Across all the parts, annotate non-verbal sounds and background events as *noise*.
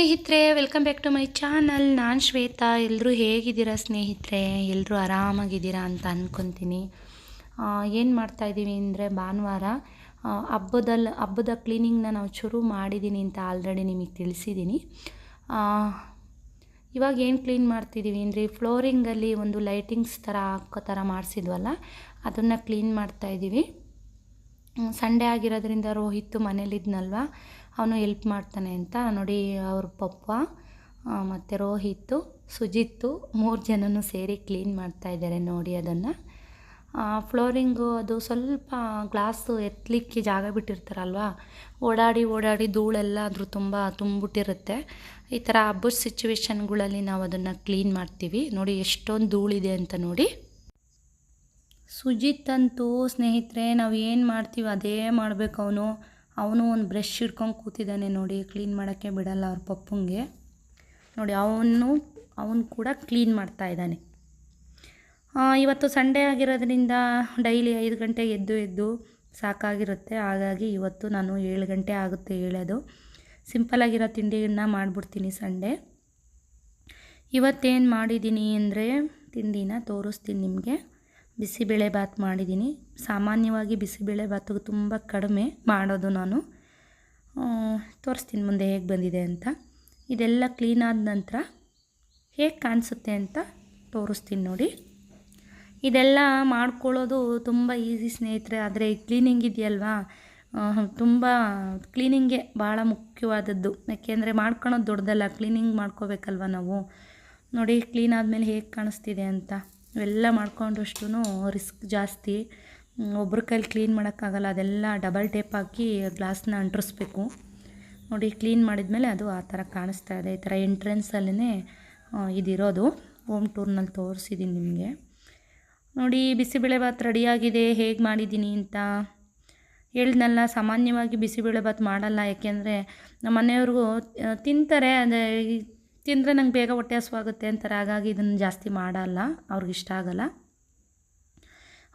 ಸ್ನೇಹಿತರೆ welcome back to my channel ನಾನು ಶ್ವೇತಾ. ಎಲ್ಲರೂ ಹೇಗಿದ್ದೀರಾ ಸ್ನೇಹಿತರೆ? ಎಲ್ಲರೂ ಆರಾಮಾಗಿದ್ದೀರಾ ಅಂತ ಅಂದ್ಕೊತೀನಿ ಏನು ಮಾಡ್ತಾಯಿದ್ದೀವಿ ಅಂದರೆ ಭಾನುವಾರ ಹಬ್ಬದಲ್ಲಿ ಹಬ್ಬದ ಕ್ಲೀನಿಂಗ್ನ ನಾವು ಶುರು ಮಾಡಿದ್ದೀನಿ ಅಂತ ಆಲ್ರೆಡಿ ನಿಮಗೆ ತಿಳಿಸಿದ್ದೀನಿ ಇವಾಗ ಏನು ಕ್ಲೀನ್ ಮಾಡ್ತಿದ್ದೀವಿ ಅಂದರೆ ಫ್ಲೋರಿಂಗಲ್ಲಿ ಒಂದು ಲೈಟಿಂಗ್ಸ್ ಥರ ಹಾಕೋ ಥರ ಮಾಡಿಸಿದ್ವಲ್ಲ, ಅದನ್ನು ಕ್ಲೀನ್ ಮಾಡ್ತಾಯಿದ್ದೀವಿ ಸಂಡೇ ಆಗಿರೋದ್ರಿಂದ ರೋಹಿತ್ ಮನೇಲಿದ್ನಲ್ವ? ಅವನು ಎಲ್ಪ್ ಮಾಡ್ತಾನೆ ಅಂತ. ನೋಡಿ, ಅವ್ರ ಪಪ್ಪ ಮತ್ತು ರೋಹಿತ್ತು ಸುಜಿತ್ತು ಮೂರು ಜನನೂ ಸೇರಿ ಕ್ಲೀನ್ ಮಾಡ್ತಾ ಇದ್ದಾರೆ ನೋಡಿ ಅದನ್ನು. ಫ್ಲೋರಿಂಗು ಅದು ಸ್ವಲ್ಪ ಗ್ಲಾಸು ಎತ್ತಲಿಕ್ಕೆ ಜಾಗ ಬಿಟ್ಟಿರ್ತಾರಲ್ವಾ? ಓಡಾಡಿ ಓಡಾಡಿ ಧೂಳೆಲ್ಲ ಅದ್ರ ತುಂಬ ತುಂಬಿಟ್ಟಿರುತ್ತೆ ಈ ಥರ ಹಬ್ಬದ ಸಿಚುವೇಶನ್ಗಳಲ್ಲಿ ನಾವು ಅದನ್ನು ಕ್ಲೀನ್ ಮಾಡ್ತೀವಿ. ನೋಡಿ, ಎಷ್ಟೊಂದು ಧೂಳಿದೆ ಅಂತ ನೋಡಿ. ಸುಜಿತ್ ಅಂತೂ ಸ್ನೇಹಿತರೆ, ನಾವು ಏನು ಮಾಡ್ತೀವಿ ಅದೇ ಮಾಡಬೇಕು ಅವನು. ಅವನು ಒಂದು ಬ್ರಷ್ ಹಿಡ್ಕೊಂಡು ಕೂತಿದ್ದಾನೆ ನೋಡಿ ಕ್ಲೀನ್ ಮಾಡೋಕ್ಕೆ ಬಿಡಲ್ಲ ಅವ್ರ ಪಪ್ಪಂಗೆ. ನೋಡಿ, ಅವನು ಅವನು ಕೂಡ ಕ್ಲೀನ್ ಮಾಡ್ತಾ ಇದ್ದಾನೆ. ಇವತ್ತು ಸಂಡೇ ಆಗಿರೋದ್ರಿಂದ ಡೈಲಿ ಐದು ಗಂಟೆಗೆ ಎದ್ದು ಎದ್ದು ಸಾಕಾಗಿರುತ್ತೆ. ಹಾಗಾಗಿ ಇವತ್ತು ನಾನು ಏಳು ಗಂಟೆ ಆಗುತ್ತೆ ಹೇಳೋದು. ಸಿಂಪಲಾಗಿರೋ ತಿಂಡಿಗಳನ್ನ ಮಾಡಿಬಿಡ್ತೀನಿ ಸಂಡೇ ಇವತ್ತೇನು ಮಾಡಿದ್ದೀನಿ ಅಂದರೆ ತಿಂಡಿನ ತೋರಿಸ್ತೀನಿ ನಿಮಗೆ. ಬಿಸಿಬೇಳೆ ಬಾತ್ ಮಾಡಿದ್ದೀನಿ. ಸಾಮಾನ್ಯವಾಗಿ ಬಿಸಿಬೇಳೆ ಬಾತು ತುಂಬ ಕಡಿಮೆ ಮಾಡೋದು ನಾನು. ತೋರಿಸ್ತೀನಿ ಮುಂದೆ ಹೇಗೆ ಬಂದಿದೆ ಅಂತ. ಇದೆಲ್ಲ ಕ್ಲೀನ್ ಆದ ನಂತರ ಹೇಗೆ ಕಾಣಿಸುತ್ತೆ ಅಂತ ತೋರಿಸ್ತೀನಿ ನೋಡಿ. ಇದೆಲ್ಲ ಮಾಡ್ಕೊಳ್ಳೋದು ತುಂಬ ಈಸಿ ಸ್ನೇಹಿತರೆ, ಆದರೆ ಕ್ಲೀನಿಂಗ್ ಇದೆಯಲ್ವಾ? ತುಂಬ ಕ್ಲೀನಿಂಗೆ ಭಾಳ ಮುಖ್ಯವಾದದ್ದು. ಯಾಕೆಂದರೆ ಮಾಡ್ಕೊಳೋದು ದೊಡ್ಡದಲ್ಲ ಕ್ಲೀನಿಂಗ್ ಮಾಡ್ಕೋಬೇಕಲ್ವ ನಾವು? ನೋಡಿ ಕ್ಲೀನ್ ಆದಮೇಲೆ ಹೇಗೆ ಕಾಣಿಸ್ತಿದೆ ಅಂತ. ಇವೆಲ್ಲ ಮಾಡ್ಕೊಂಡಷ್ಟು ರಿಸ್ಕ್ ಜಾಸ್ತಿ. ಒಬ್ಬರ ಕೈಲಿ ಕ್ಲೀನ್ ಮಾಡೋಕ್ಕಾಗಲ್ಲ, ಅದೆಲ್ಲ ಡಬಲ್ ಟೇಪ್ ಹಾಕಿ ಗ್ಲಾಸ್ನ ಅಂಟಿಸ್ಬೇಕು ನೋಡಿ, ಕ್ಲೀನ್ ಮಾಡಿದ್ಮೇಲೆ ಅದು ಆ ಥರ ಕಾಣಿಸ್ತಾ ಇದೆ, ಈ ಥರ ಎಂಟ್ರೆನ್ಸಲ್ಲೇ ಇದಿರೋದು. ಹೋಮ್ ಟೂರ್ನಲ್ಲಿ ತೋರಿಸಿದ್ದೀನಿ ನಿಮಗೆ. ನೋಡಿ ಬಿಸಿಬೇಳೆಭಾತ್ ರೆಡಿಯಾಗಿದೆ, ಹೇಗೆ ಮಾಡಿದ್ದೀನಿ ಅಂತ. ಹೇಳ್ದಲ್ಲ ಸಾಮಾನ್ಯವಾಗಿ ಬಿಸಿಬೇಳೆಭಾತ್ ಮಾಡಲ್ಲ, ಯಾಕೆಂದರೆ ನಮ್ಮ ಮನೆಯವ್ರಿಗೂ ತಿಂತಾರೆ ಅದೇ ಈ- ತಿಂದರೆ ನಂಗೆ ಬೇಗ ಹೊಟ್ಟೆ ಹಸುವಾಗುತ್ತೆ ಅಂತಾರೆ. ಹಾಗಾಗಿ ಇದನ್ನು ಜಾಸ್ತಿ ಮಾಡಲ್ಲ. ಅವ್ರಿಗೆ ಇಷ್ಟ ಆಗಲ್ಲ.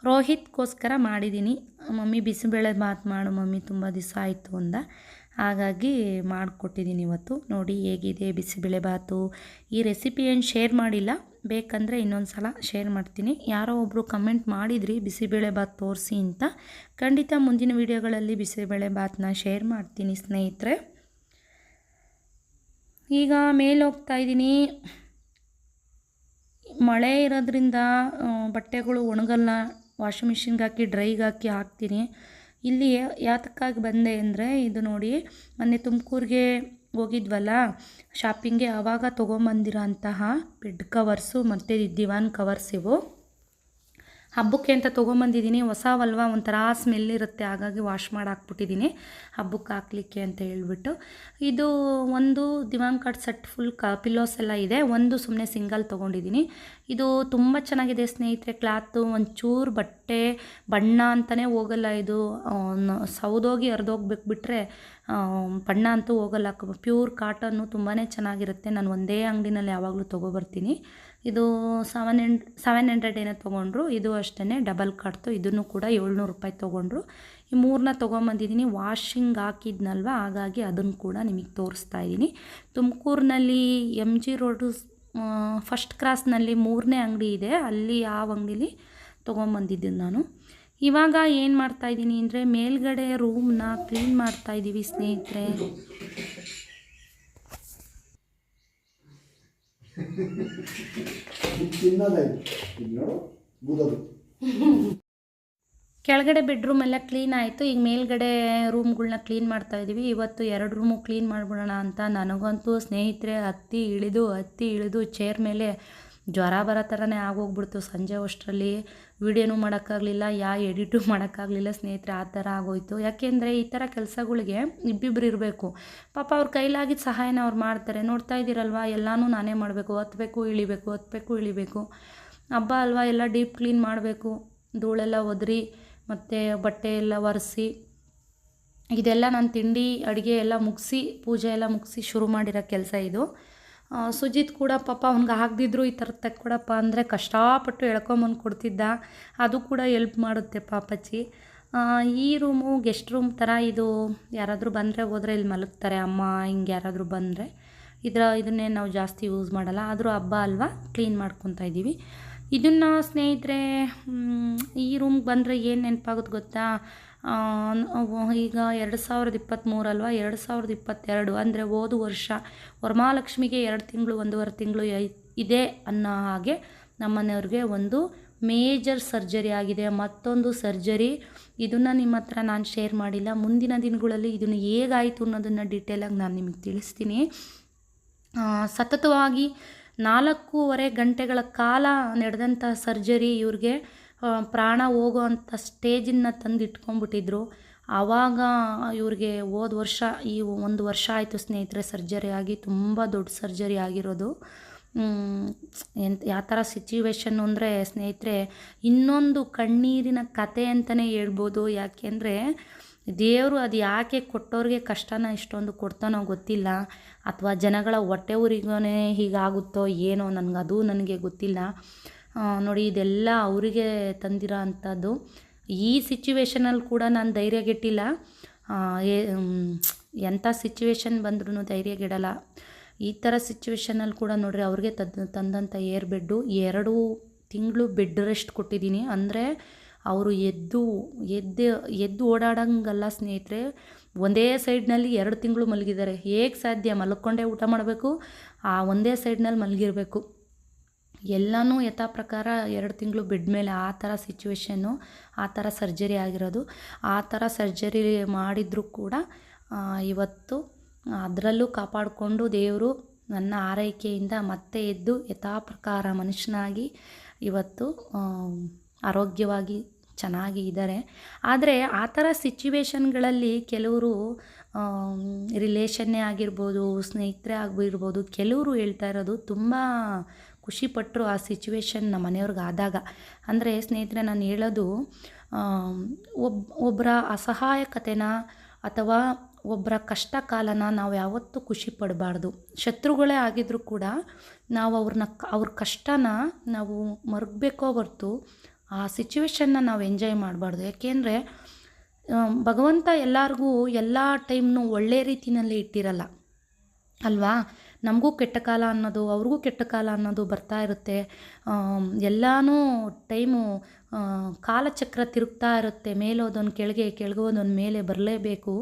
ರೋಹಿತ್ಗೋಸ್ಕರ ಮಾಡಿದ್ದೀನಿ. ಮಮ್ಮಿ ಬಿಸಿಬೇಳೆ ಭಾತ್ ಮಾಡು ಮಮ್ಮಿ, ತುಂಬ ದಿವಸ ಆಯಿತು ಅಂದ. ಹಾಗಾಗಿ ಮಾಡಿಕೊಟ್ಟಿದ್ದೀನಿ ಇವತ್ತು. ನೋಡಿ ಹೇಗಿದೆ ಬಿಸಿಬೇಳೆ ಭಾತು. ಈ ರೆಸಿಪಿ ಏನು ಶೇರ್ ಮಾಡಿಲ್ಲ. ಬೇಕಂದರೆ ಇನ್ನೊಂದು ಸಲ ಶೇರ್ ಮಾಡ್ತೀನಿ. ಯಾರೋ ಒಬ್ಬರು ಕಮೆಂಟ್ ಮಾಡಿದ್ರಿ ಬಿಸಿಬೇಳೆ ಭಾತ್ ತೋರಿಸಿ ಅಂತ. ಖಂಡಿತ ಮುಂದಿನ ವೀಡಿಯೋಗಳಲ್ಲಿ ಬಿಸಿಬೇಳೆ ಭಾತ್ನ ಶೇರ್ ಮಾಡ್ತೀನಿ ಸ್ನೇಹಿತರೆ. ಈಗ ಮೇಲೆ ಹೋಗ್ತಾ ಇದ್ದೀನಿ. ಮಳೆ ಇರೋದ್ರಿಂದ ಬಟ್ಟೆಗಳು ಒಣಗಲ್ಲ. ವಾಷಿಂಗ್ ಮಿಷಿನ್ಗೆ ಹಾಕಿ, ಡ್ರೈಗೆ ಹಾಕಿ ಹಾಕ್ತೀನಿ. ಇಲ್ಲಿ ಯಾತಕ್ಕಾಗಿ ಬಂದೆ ಅಂದರೆ, ಇದು ನೋಡಿ, ಮೊನ್ನೆ ತುಮಕೂರಿಗೆ ಹೋಗಿದ್ವಲ್ಲ ಶಾಪಿಂಗ್ಗೆ ಆವಾಗ ತೊಗೊಂಬಂದಿರೋ ಅಂತಹ ಬೆಡ್ ಕವರ್ಸು ಮತ್ತು ದಿವಾನ್ ಕವರ್ಸ್ ಇವು. ಹಬ್ಬಕ್ಕೆ ಅಂತ ತೊಗೊಂಬಂದಿದ್ದೀನಿ. ಹೊಸವಲ್ವ ಒಂಥರ ಸ್ಮೆಲ್ ಇರುತ್ತೆ. ಹಾಗಾಗಿ ವಾಶ್ ಮಾಡಿ ಹಾಕ್ಬಿಟ್ಟಿದ್ದೀನಿ ಹಬ್ಬಕ್ಕೆ ಹಾಕ್ಲಿಕ್ಕೆ ಅಂತ ಹೇಳ್ಬಿಟ್ಟು. ಇದು ಒಂದು ದಿವಾನ್ ಕಾರ್ಡ್ ಸೆಟ್ ಫುಲ್ ಕ ಪಿಲ್ಲೋಸ್ ಎಲ್ಲ ಇದೆ. ಒಂದು ಸುಮ್ಮನೆ ಸಿಂಗಲ್ ತೊಗೊಂಡಿದ್ದೀನಿ. ಇದು ತುಂಬ ಚೆನ್ನಾಗಿದೆ ಸ್ನೇಹಿತರೆ. ಕ್ಲಾತು ಒಂಚೂರು ಬಟ್ಟೆ, ಬಣ್ಣ ಅಂತಲೇ ಹೋಗಲ್ಲ ಇದು. ಸೌದೋಗಿ ಹರಿದೋಗ್ಬೇಕು ಬಿಟ್ಟರೆ ಬಣ್ಣ ಅಂತೂ ಹೋಗಲ್ಲ. ಪ್ಯೂರ್ ಕಾಟನ್ನು ತುಂಬಾ ಚೆನ್ನಾಗಿರುತ್ತೆ. ನಾನು ಒಂದೇ ಅಂಗಡಿನಲ್ಲಿ ಯಾವಾಗಲೂ ತೊಗೊಬರ್ತೀನಿ. ಇದು ಸೆವೆನ್ ಎಂಡ್ ಸೆವೆನ್ ಹಂಡ್ರೆಡ್ ಏನೋ ತೊಗೊಂಡ್ರು, ಇದು ಅಷ್ಟೇ ಡಬಲ್ ಕಟ್ತು ಇದನ್ನು ಕೂಡ ಏಳ್ನೂರು ರೂಪಾಯಿ ತೊಗೊಂಡ್ರು. ಈ ಮೂರನ್ನ ತೊಗೊಂಬಂದಿದ್ದೀನಿ ವಾಷಿಂಗ್ ಹಾಕಿದ್ನಲ್ವ, ಹಾಗಾಗಿ ಅದನ್ನು ಕೂಡ ನಿಮಗೆ ತೋರಿಸ್ತಾ ಇದ್ದೀನಿ. ತುಮಕೂರಿನಲ್ಲಿ ಎಂ ಜಿ ರೋಡು ಫಸ್ಟ್ ಕ್ರಾಸ್ನಲ್ಲಿ ಮೂರನೇ ಅಂಗಡಿ ಇದೆ, ಅಲ್ಲಿ ಆ ಅಂಗಡಿಲಿ ತೊಗೊಂಬಂದಿದ್ದೀನಿ ನಾನು. ಇವಾಗ ಏನು ಮಾಡ್ತಾಯಿದ್ದೀನಿ ಅಂದರೆ, ಮೇಲ್ಗಡೆ ರೂಮ್ನ ಕ್ಲೀನ್ ಮಾಡ್ತಾ ಇದ್ದೀವಿ ಸ್ನೇಹಿತರೆ. *laughs* ಕೆಳಗಡೆ ಬೆಡ್ರೂಮ್ ಎಲ್ಲ ಕ್ಲೀನ್ ಆಯಿತು. ಈಗ ಮೇಲ್ಗಡೆ ರೂಮ್ಗಳನ್ನ ಕ್ಲೀನ್ ಮಾಡ್ತಾ ಇದ್ದೀವಿ ಇವತ್ತು ಎರಡು ರೂಮು ಕ್ಲೀನ್ ಮಾಡಿಬಿಡೋಣ ಅಂತ ನನಗಂತೂ ಸ್ನೇಹಿತರೆ ಹತ್ತಿ ಇಳಿದು ಹತ್ತಿ ಇಳಿದು ಚೇರ್ ಮೇಲೆ ಜ್ವರ ಬರೋ ಥರನೇ ಆಗೋಗ್ಬಿಡ್ತು. ಸಂಜೆ ಅಷ್ಟರಲ್ಲಿ ವೀಡಿಯೋನೂ ಮಾಡೋಕ್ಕಾಗಲಿಲ್ಲ, ಯಾ ಎಡಿಟು ಮಾಡೋಕ್ಕಾಗಲಿಲ್ಲ ಸ್ನೇಹಿತರೆ, ಆ ಥರ ಆಗೋಯ್ತು. ಯಾಕೆಂದರೆ ಈ ಥರ ಕೆಲಸಗಳಿಗೆ ಇಬ್ಬಿಬ್ರು ಇರಬೇಕು. ಪಾಪ ಅವ್ರ ಕೈಲಾಗಿದ್ದ ಸಹಾಯನ ಅವ್ರು ಮಾಡ್ತಾರೆ. ನೋಡ್ತಾ ಇದ್ದೀರಲ್ವ? ಎಲ್ಲನೂ ನಾನೇ ಮಾಡಬೇಕು. ಹತ್ತಬೇಕು ಇಳಿಬೇಕು ಹತ್ತಬೇಕು ಇಳಿಬೇಕು. ಹಬ್ಬ ಅಲ್ವಾ? ಎಲ್ಲ ಡೀಪ್ ಕ್ಲೀನ್ ಮಾಡಬೇಕು. ಧೂಳೆಲ್ಲ ಒದರಿ, ಮತ್ತು ಬಟ್ಟೆ ಎಲ್ಲ ಒರೆಸಿ, ಇದೆಲ್ಲ ನಾನು ತಿಂಡಿ, ಅಡುಗೆ ಎಲ್ಲ ಮುಗಿಸಿ, ಪೂಜೆ ಎಲ್ಲ ಮುಗಿಸಿ ಶುರು ಮಾಡಿರೋ ಕೆಲಸ ಇದು. ಸುಜಿತ್ ಕೂಡ ಪಾಪ ಅವ್ನಿಗೆ ಆಗದಿದ್ರು ಈ ಥರ ತೆಕ್ಕೊಡಪ್ಪ ಅಂದರೆ ಕಷ್ಟಪಟ್ಟು ಎಳ್ಕೊಂಬಂದು ಕೊಡ್ತಿದ್ದ. ಅದು ಕೂಡ ಎಲ್ಪ್ ಮಾಡುತ್ತೆ ಪಾಪಚ್ಚಿ. ಈ ರೂಮು ಗೆಸ್ಟ್ ರೂಮ್ ಥರ ಇದು ಯಾರಾದರೂ ಬಂದರೆ ಹೋದರೆ ಇಲ್ಲಿ ಮಲಗ್ತಾರೆ ಅಮ್ಮ, ಹಿಂಗೆ ಯಾರಾದರೂ ಬಂದರೆ. ಇದರ, ಇದನ್ನೇ ನಾವು ಜಾಸ್ತಿ ಯೂಸ್ ಮಾಡಲ್ಲ. ಆದರೂ ಹಬ್ಬ ಅಲ್ವಾ? ಕ್ಲೀನ್ ಮಾಡ್ಕೊತಾ ಇದ್ದೀವಿ ಇದನ್ನು ಸ್ನೇಹಿತರೆ ಈ ರೂಮ್ಗೆ ಬಂದರೆ ಏನು ನೆನಪಾಗುತ್ತೆ ಗೊತ್ತಾ? ಈಗ ಎರಡು ಸಾವಿರದ ಇಪ್ಪತ್ತ್ಮೂರಲ್ವಾ ಎರಡು ಸಾವಿರದ ಇಪ್ಪತ್ತೆರಡು ಅಂದರೆ ಹೋದ ವರ್ಷ ವರಮಹಾಲಕ್ಷ್ಮಿಗೆ ಎರಡು ತಿಂಗಳು, ಒಂದೂವರೆ ತಿಂಗಳು ಇದೆ ಅನ್ನೋ ಹಾಗೆ ನಮ್ಮನೆಯವ್ರಿಗೆ ಒಂದು ಮೇಜರ್ ಸರ್ಜರಿ ಆಗಿದೆ. ಮತ್ತೊಂದು ಸರ್ಜರಿ, ಇದನ್ನು ನಿಮ್ಮ ಹತ್ರ ನಾನು ಶೇರ್ ಮಾಡಿಲ್ಲ. ಮುಂದಿನ ದಿನಗಳಲ್ಲಿ ಇದನ್ನು ಹೇಗಾಯಿತು ಅನ್ನೋದನ್ನು ಡೀಟೇಲಾಗಿ ನಾನು ನಿಮಗೆ ತಿಳಿಸ್ತೀನಿ. ಸತತವಾಗಿ ನಾಲ್ಕೂವರೆ ಗಂಟೆಗಳ ಕಾಲ ನಡೆದಂಥ ಸರ್ಜರಿ ಇವ್ರಿಗೆ ಪ್ರಾಣ ಹೋಗೋವಂಥ ಸ್ಟೇಜನ್ನು ತಂದು ಇಟ್ಕೊಂಡ್ಬಿಟ್ಟಿದ್ರು ಆವಾಗ ಇವ್ರಿಗೆ ಹೋದ ವರ್ಷ, ಈ ಒಂದು ವರ್ಷ ಆಯಿತು ಸ್ನೇಹಿತರೆ, ಸರ್ಜರಿ ಆಗಿ, ತುಂಬ ದೊಡ್ಡ ಸರ್ಜರಿ ಆಗಿರೋದು. ಎಂತ, ಯಾವ ಥರ ಸಿಚುವೇಶನ್ನು ಅಂದರೆ ಸ್ನೇಹಿತರೆ, ಇನ್ನೊಂದು ಕಣ್ಣೀರಿನ ಕತೆ ಅಂತಲೇ ಹೇಳ್ಬೋದು. ಯಾಕೆಂದರೆ, ದೇವರು ಅದು ಯಾಕೆ ಕೊಟ್ಟವ್ರಿಗೆ ಕಷ್ಟನ ಇಷ್ಟೊಂದು ಕೊಡ್ತಾನೋ ಗೊತ್ತಿಲ್ಲ. ಅಥವಾ ಜನಗಳ ಹೊಟ್ಟೆ ಊರಿಗೂ ಹೀಗಾಗುತ್ತೋ, ಏನೋ, ನನಗದು ನನಗೆ ಗೊತ್ತಿಲ್ಲ. ನೋಡಿ, ಇದೆಲ್ಲ ಅವರಿಗೆ ತಂದಿರೋ ಅಂಥದ್ದು. ಈ ಸಿಚುವೇಶನಲ್ಲಿ ಕೂಡ ನಾನು ಧೈರ್ಯಗೆಟ್ಟಿಲ್ಲ ಎಂಥ ಸಿಚುವೇಶನ್ ಬಂದ್ರೂ ಧೈರ್ಯಗೆಡಲ್ಲ ಈ ಥರ ಸಿಚುವೇಶನಲ್ಲಿ ಕೂಡ ನೋಡಿರಿ, ಅವ್ರಿಗೆ ತದ್, ತಂದಂಥ ಏರ್ ಬೆಡ್ಡು ಎರಡು ತಿಂಗಳು ಬೆಡ್ ರೆಸ್ಟ್ ಕೊಟ್ಟಿದ್ದೀನಿ. ಅಂದರೆ, ಅವರು ಎದ್ದು ಎದ್ದು ಎದ್ದು ಓಡಾಡಂಗಲ್ಲ ಸ್ನೇಹಿತರೆ. ಒಂದೇ ಸೈಡ್ನಲ್ಲಿ ಎರಡು ತಿಂಗಳು ಮಲಗಿದ್ದಾರೆ. ಹೇಗೆ ಸಾಧ್ಯ? ಮಲ್ಕೊಂಡೇ ಊಟ ಮಾಡಬೇಕು, ಆ ಒಂದೇ ಸೈಡ್ನಲ್ಲಿ ಮಲಗಿರಬೇಕು. ಎಲ್ಲನೂ ಯಥಾ ಪ್ರಕಾರ ಎರಡು ತಿಂಗಳು ಬೆಡ್ ಮೇಲೆ ಆ ಥರ ಸಿಚುವೇಶನ್ನು ಆ ಥರ ಸರ್ಜರಿ ಆಗಿರೋದು. ಆ ಥರ ಸರ್ಜರಿ ಮಾಡಿದರೂ ಕೂಡ ಇವತ್ತು ಅದರಲ್ಲೂ ಕಾಪಾಡಿಕೊಂಡು ದೇವರು ನನ್ನ ಆರೈಕೆಯಿಂದ ಮತ್ತೆ ಎದ್ದು ಯಥಾ ಪ್ರಕಾರ ಮನುಷ್ಯನಾಗಿ ಇವತ್ತು ಆರೋಗ್ಯವಾಗಿ ಚೆನ್ನಾಗಿ ಇದ್ದಾರೆ. ಆದರೆ ಆ ಥರ ಸಿಚುವೇಶನ್ಗಳಲ್ಲಿ ಕೆಲವರು ರಿಲೇಷನ್ನೇ ಆಗಿರ್ಬೋದು, ಸ್ನೇಹಿತರೇ ಆಗಿರ್ಬೋದು ಕೆಲವರು ಹೇಳ್ತಾ ಇರೋದು ತುಂಬ ಖುಷಿಪಟ್ಟರು ಆ ಸಿಚುವೇಶನ್ ನಮ್ಮ ಮನೆಯವ್ರಿಗೆ ಆದಾಗ. ಅಂದರೆ ಸ್ನೇಹಿತರೆ, ನಾನು ಹೇಳೋದು ಒಬ್ ಒಬ್ಬರ ಅಸಹಾಯಕತೆನ ಅಥವಾ ಒಬ್ಬರ ಕಷ್ಟ ಕಾಲನ ನಾವು ಯಾವತ್ತೂ ಖುಷಿ ಪಡಬಾರ್ದು ಶತ್ರುಗಳೇ ಆಗಿದ್ರೂ ಕೂಡ ನಾವು ಅವ್ರನ್ನ ಅವ್ರ ಕಷ್ಟನ ನಾವು ಮರಗಬೇಕೋ ಹೊರ್ತು ಆ ಸಿಚುವೇಶನ್ನ ನಾವು ಎಂಜಾಯ್ ಮಾಡಬಾರ್ದು. ಯಾಕೆಂದರೆ ಭಗವಂತ ಎಲ್ಲರಿಗೂ ಎಲ್ಲ ಟೈಮ್ನು ಒಳ್ಳೆ ರೀತಿಯಲ್ಲಿ ಇಟ್ಟಿರಲ್ಲ. ಅಲ್ವಾ? ನಮಗೂ ಕೆಟ್ಟ ಕಾಲ ಅನ್ನೋದು, ಅವ್ರಿಗೂ ಕೆಟ್ಟ ಕಾಲ ಅನ್ನೋದು ಬರ್ತಾ ಇರುತ್ತೆ. ಎಲ್ಲನೂ ಟೈಮು ಕಾಲಚಕ್ರ ತಿರುಗ್ತಾ ಇರುತ್ತೆ. ಮೇಲೋದೊಂದು ಕೆಳಗೆ, ಕೆಳಗೋದೊಂದು ಮೇಲೆ ಬರಲೇಬೇಕು.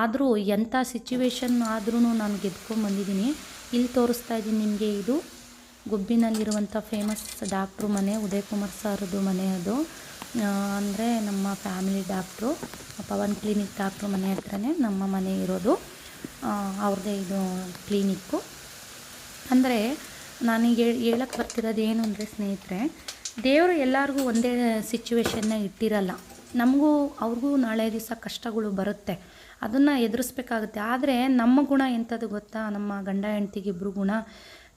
ಆದರೂ ಎಂಥ ಸಿಚುವೇಶನ್ ಆದ್ರೂ ನಾನು ಗೆದ್ಕೊಂಡ್ಬಂದಿದ್ದೀನಿ ಇಲ್ಲಿ ತೋರಿಸ್ತಾ ಇದ್ದೀನಿ ನಿಮಗೆ ಇದು. ಗುಬ್ಬಿನಲ್ಲಿರುವಂಥ ಫೇಮಸ್ ಡಾಕ್ಟ್ರು ಮನೆ ಉದಯ್ ಕುಮಾರ್ ಸರ್ದು ಮನೆ ಅದು. ಅಂದರೆ ನಮ್ಮ family doctor, Pavan clinic doctor ಮನೆ ಹತ್ರನೇ ನಮ್ಮ ಮನೆ ಇರೋದು. ಅವ್ರದ್ದೇ ಇದು ಕ್ಲಿನಿಕ್ಕು. ಅಂದರೆ ನನಗೆ ಹೇಳಕ್ಕೆ ಬರ್ತಿರೋದು ಏನು ಅಂದರೆ ಸ್ನೇಹಿತರೆ, ದೇವರು ಎಲ್ಲರಿಗೂ ಒಂದೇ ಸಿಚುವೇಶನ್ನ ಇಟ್ಟಿರಲ್ಲ. ನಮಗೂ, ಅವ್ರಿಗೂ ನಾಳೆ ದಿವಸ ಕಷ್ಟಗಳು ಬರುತ್ತೆ. ಅದನ್ನು ಎದುರಿಸ್ಬೇಕಾಗುತ್ತೆ. ಆದರೆ ನಮ್ಮ ಗುಣ ಎಂಥದ್ದು ಗೊತ್ತಾ? ನಮ್ಮ ಗಂಡ ಹೆಂಡ್ತಿಗಿಬ್ರು ಗುಣ.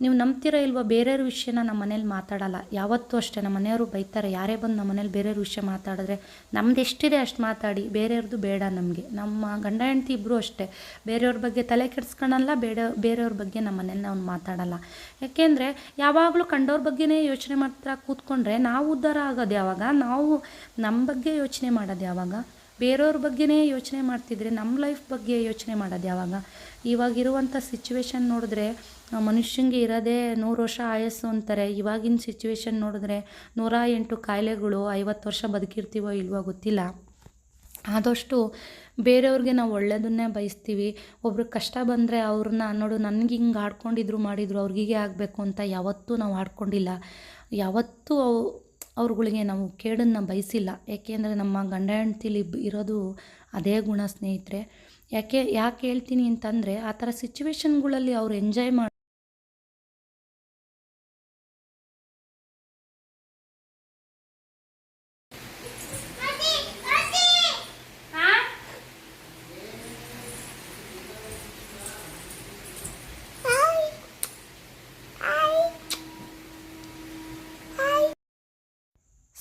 ನೀವು ನಂಬ್ತೀರಾ ಇಲ್ವಾ? ಬೇರೆಯವ್ರ ವಿಷಯನ ನಮ್ಮ ಮನೇಲಿ ಮಾತಾಡಲ್ಲ. ಯಾವತ್ತೂ ಅಷ್ಟೇ. ನಮ್ಮ ಮನೆಯವರು ಬೈತಾರೆ. ಯಾರೇ ಬಂದು ನಮ್ಮ ಮನೇಲಿ ಬೇರೆಯವ್ರ ವಿಷಯ ಮಾತಾಡಿದ್ರೆ ನಮ್ದು ಎಷ್ಟಿದೆ ಅಷ್ಟು ಮಾತಾಡಿ. ಬೇರೆಯವ್ರದ್ದು ಬೇಡ ನಮಗೆ. ನಮ್ಮ ಗಂಡ ಹೆಂಡತಿ ಇಬ್ಬರು ಅಷ್ಟೇ. ಬೇರೆಯವ್ರ ಬಗ್ಗೆ ತಲೆ ಕೆಡಿಸ್ಕೊಳಲ್ಲ ಬೇಡ, ಬೇರೆಯವ್ರ ಬಗ್ಗೆ ನಮ್ಮ ಮನೇಲಿ ನಾವು ಮಾತಾಡಲ್ಲ. ಯಾಕೆಂದರೆ ಯಾವಾಗಲೂ ಕಂಡವ್ರ ಬಗ್ಗೆನೇ ಯೋಚನೆ ಮಾಡ್ತಾ ಕೂತ್ಕೊಂಡ್ರೆ ನಾವು ಉದ್ಧಾರ ಆಗೋದು ಯಾವಾಗ? ನಾವು ನಮ್ಮ ಬಗ್ಗೆ ಯೋಚನೆ ಮಾಡೋದು ಯಾವಾಗ? ಬೇರೆಯವ್ರ ಬಗ್ಗೆನೇ ಯೋಚನೆ ಮಾಡ್ತಿದ್ರೆ ನಮ್ಮ ಲೈಫ್ ಬಗ್ಗೆ ಯೋಚನೆ ಮಾಡೋದು ಯಾವಾಗ? ಇವಾಗಿರುವಂಥ ಸಿಚುವೇಶನ್ ನೋಡಿದ್ರೆ ಮನುಷ್ಯಂಗೆ ಇರೋದೇ ನೂರು ವರ್ಷ ಆಯಸ್ಸು ಅಂತಾರೆ. ಇವಾಗಿನ ಸಿಚುವೇಶನ್ ನೋಡಿದ್ರೆ ನೂರ ಎಂಟು ಕಾಯಿಲೆಗಳು ಐವತ್ತು ವರ್ಷ ಬದುಕಿರ್ತೀವೋ ಇಲ್ವೋ ಗೊತ್ತಿಲ್ಲ. ಆದಷ್ಟು ಬೇರೆಯವ್ರಿಗೆ ನಾವು ಒಳ್ಳೆಯದನ್ನೇ ಬಯಸ್ತೀವಿ. ಒಬ್ರು ಕಷ್ಟ ಬಂದರೆ ಅವ್ರನ್ನ ನೋಡು, ನನಗೆ ಹಿಂಗೆ ಆಡ್ಕೊಂಡಿದ್ರು ಮಾಡಿದ್ರು, ಅವ್ರಿಗೆ ಆಗಬೇಕು ಅಂತ ಯಾವತ್ತೂ ನಾವು ಆಡ್ಕೊಂಡಿಲ್ಲ. ಯಾವತ್ತೂ ಅವು, ಅವ್ರುಗಳಿಗೆ ನಾವು ಕೇಡನ್ನು ಬಯಸಿಲ್ಲ. ಏಕೆಂದರೆ ನಮ್ಮ ಗಂಡ ಹೆಂಡ್ತಿಲಿ ಇರೋದು ಅದೇ ಗುಣ ಸ್ನೇಹಿತರೆ. ಯಾಕೆ ಯಾಕೆ ಹೇಳ್ತೀನಿ ಅಂತಂದರೆ ಆ ಥರ ಸಿಚುವೇಶನ್ಗಳಲ್ಲಿ ಅವ್ರು ಎಂಜಾಯ್ ಮಾಡಿ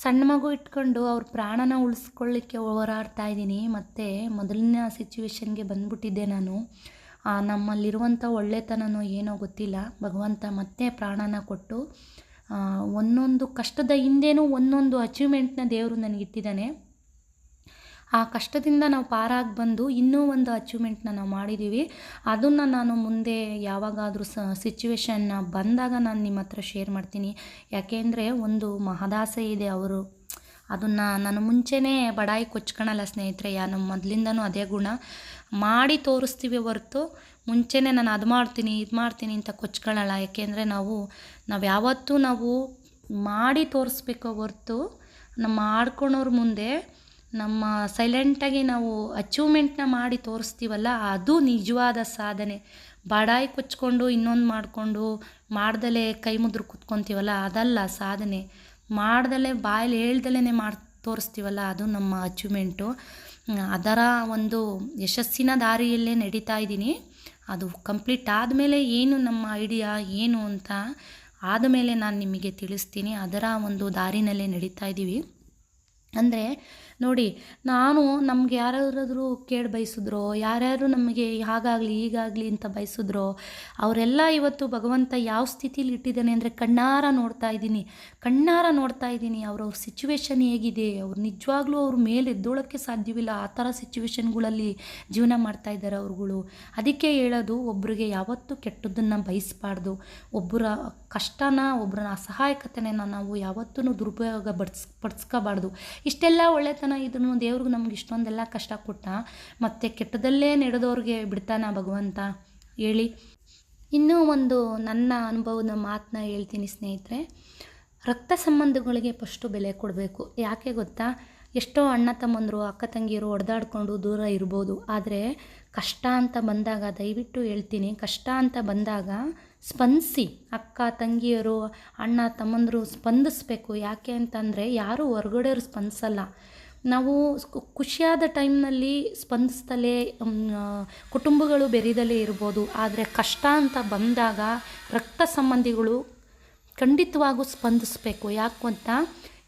ಸಣ್ಣ ಮಗು ಇಟ್ಕೊಂಡು ಅವ್ರ ಪ್ರಾಣನ ಉಳಿಸ್ಕೊಳ್ಳಿಕ್ಕೆ ಹೋರಾಡ್ತಾ ಇದ್ದೀನಿ. ಮತ್ತು ಮೊದಲನೇ ಸಿಚುವೇಶನ್ಗೆ ಬಂದ್ಬಿಟ್ಟಿದ್ದೆ ನಾನು. ನಮ್ಮಲ್ಲಿರುವಂಥ ಒಳ್ಳೆತನನೋ ಏನೋ ಗೊತ್ತಿಲ್ಲ. ಭಗವಂತ ಮತ್ತೆ ಪ್ರಾಣನ ಕೊಟ್ಟು ಒಂದೊಂದು ಕಷ್ಟದ ಹಿಂದೆನೂ ಒಂದೊಂದು ಅಚೀವ್ಮೆಂಟ್ನ ದೇವರು ನನಗಿಟ್ಟಿದ್ದಾನೆ. ಆ ಕಷ್ಟದಿಂದ ನಾವು ಪಾರಾಗಿ ಬಂದು ಇನ್ನೂ ಒಂದು ಅಚೀವ್ಮೆಂಟ್ನ ನಾವು ಮಾಡಿದ್ದೀವಿ ಅದನ್ನು ನಾನು ಮುಂದೆ ಯಾವಾಗಾದರೂ ಸಿಚುವೇಶನ್ನ ಸಿಚುವೇಶನ್ ಬಂದಾಗ ನಾನು ನಿಮ್ಮ ಹತ್ರ ಶೇರ್ ಮಾಡ್ತೀನಿ. ಯಾಕೆಂದರೆ ಒಂದು ಮಹದಾಸೆ ಇದೆ ಅವರು. ಅದನ್ನು ನಾನು ಮುಂಚೆನೇ ಬಡಾಯಿ ಕೊಚ್ಕೊಳಲ್ಲ ಸ್ನೇಹಿತರೆ, ಯಾ ನಮ್ಮ ಮೊದಲಿಂದನೂ ಅದೇ ಗುಣ. ಮಾಡಿ ತೋರಿಸ್ತೀವಿ ಹೊರತು ಮುಂಚೆನೇ ನಾನು ಅದು ಮಾಡ್ತೀನಿ, ಇದು ಮಾಡ್ತೀನಿ ಅಂತ ಕೊಚ್ಕೊಳ್ಳಲ್ಲ ಯಾಕೆಂದರೆ ನಾವು ನಾವು ಯಾವತ್ತೂ ನಾವು ಮಾಡಿ ತೋರಿಸ್ಬೇಕೋ ಹೊರ್ತು ನಮ್ಮ ಮಾಡ್ಕೊಳೋರ ಮುಂದೆ ನಮ್ಮ ಸೈಲೆಂಟಾಗಿ ನಾವು ಅಚೀವ್ಮೆಂಟ್ನ ಮಾಡಿ ತೋರಿಸ್ತೀವಲ್ಲ, ಅದು ನಿಜವಾದ ಸಾಧನೆ. ಬಡಾಯಿ ಕೊಚ್ಕೊಂಡು ಇನ್ನೊಂದು ಮಾಡಿಕೊಂಡು ಮಾಡ್ದಲೇ ಕೈ ಮುದ್ರು ಕೂತ್ಕೊತೀವಲ್ಲ, ಅದಲ್ಲ ಸಾಧನೆ. ಮಾಡ್ದಲೇ ಬಾಯಲ್ಲಿ ಹೇಳ್ದಲೇ ಮಾಡಿ ತೋರಿಸ್ತೀವಲ್ಲ, ಅದು ನಮ್ಮ ಅಚೀವ್ಮೆಂಟು ಅದರ ಒಂದು ಯಶಸ್ಸಿನ ದಾರಿಯಲ್ಲೇ ನಡೀತಾ ಇದ್ದೀನಿ. ಅದು ಕಂಪ್ಲೀಟ್ ಆದಮೇಲೆ ಏನು ನಮ್ಮ ಐಡಿಯಾ ಏನು ಅಂತ ಆದಮೇಲೆ ನಾನು ನಿಮಗೆ ತಿಳಿಸ್ತೀನಿ. ಅದರ ಒಂದು ದಾರಿನಲ್ಲೇ ನಡೀತಾ ಇದ್ದೀವಿ. ಅಂದರೆ ನೋಡಿ, ನಾನು ನಮ್ಗೆ ಯಾರಾದ್ರೂ ಕೇಳಿ ಬಯಸಿದ್ರೋ, ಯಾರ್ಯಾರು ನಮಗೆ ಹಾಗಾಗಲಿ, ಹೀಗಾಗಲಿ ಅಂತ ಬಯಸಿದ್ರೋ, ಅವರೆಲ್ಲ ಇವತ್ತು ಭಗವಂತ ಯಾವ ಸ್ಥಿತಿಲಿ ಇಟ್ಟಿದ್ದಾನೆ ಅಂದರೆ ಕಣ್ಣಾರ ನೋಡ್ತಾ ಇದ್ದೀನಿ. ಕಣ್ಣಾರ ನೋಡ್ತಾ ಇದ್ದೀನಿ ಅವರ ಸಿಚುವೇಶನ್ ಹೇಗಿದೆ, ಅವ್ರು ನಿಜವಾಗ್ಲೂ ಅವ್ರ ಮೇಲೆ ಎದ್ದೋಳಕ್ಕೆ ಸಾಧ್ಯವಿಲ್ಲ, ಆ ಥರ ಸಿಚುವೇಶನ್ಗಳಲ್ಲಿ ಜೀವನ ಮಾಡ್ತಾ ಇದ್ದಾರೆ ಅವ್ರುಗಳು. ಅದಕ್ಕೆ ಹೇಳೋದು ಒಬ್ಬರಿಗೆ ಯಾವತ್ತೂ ಕೆಟ್ಟದ್ದನ್ನು ಬಯಸಬಾರ್ದು. ಒಬ್ಬರ ಕಷ್ಟನ ಒಬ್ಬರನ್ನ ಅಸಹಾಯಕತೆನ ನಾವು ಯಾವತ್ತೂ ದುರುಪಯೋಗ ಬಡ್ಸ್, ಪಡಿಸ್ಕೋಬಾರ್ದು. ಇಷ್ಟೆಲ್ಲ ಒಳ್ಳೆತನ ಇದನ್ನು ದೇವ್ರಿಗೆ ನಮ್ಗೆ ಇಷ್ಟೊಂದೆಲ್ಲ ಕಷ್ಟ ಕೊಟ್ಟ, ಮತ್ತು ಕೆಟ್ಟದಲ್ಲೇ ನಡೆದವ್ರಿಗೆ ಬಿಡ್ತಾನ ಭಗವಂತ, ಹೇಳಿ. ಇನ್ನೂ ಒಂದು ನನ್ನ ಅನುಭವದ ಮಾತನ್ನ ಹೇಳ್ತೀನಿ ಸ್ನೇಹಿತರೆ. ರಕ್ತ ಸಂಬಂಧಗಳಿಗೆ ಫಸ್ಟು ಬೆಲೆ ಕೊಡಬೇಕು. ಯಾಕೆ ಗೊತ್ತಾ? ಎಷ್ಟೋ ಅಣ್ಣ ತಮ್ಮಂದರು, ಅಕ್ಕ ತಂಗಿಯರು ಹೊಡೆದಾಡ್ಕೊಂಡು ದೂರ ಇರ್ಬೋದು. ಆದರೆ ಕಷ್ಟ ಅಂತ ಬಂದಾಗ, ದಯವಿಟ್ಟು ಹೇಳ್ತೀನಿ, ಕಷ್ಟ ಅಂತ ಬಂದಾಗ ಸ್ಪಂದಿಸಿ. ಅಕ್ಕ, ತಂಗಿಯರು, ಅಣ್ಣ, ತಮ್ಮಂದರು ಸ್ಪಂದಿಸ್ಬೇಕು. ಯಾಕೆ ಅಂತಂದರೆ ಯಾರೂ ಹೊರ್ಗಡೆಯವ್ರು ಸ್ಪಂದಿಸಲ್ಲ. ನಾವು ಖುಷಿಯಾದ ಟೈಮ್ನಲ್ಲಿ ಸ್ಪಂದಿಸ್ತಲೇ ಕುಟುಂಬಗಳು ಬೆರೀದಲೇ ಇರ್ಬೋದು. ಆದರೆ ಕಷ್ಟ ಅಂತ ಬಂದಾಗ ರಕ್ತ ಸಂಬಂಧಿಗಳು ಖಂಡಿತವಾಗೂ ಸ್ಪಂದಿಸಬೇಕು. ಯಾಕೋ ಅಂತ?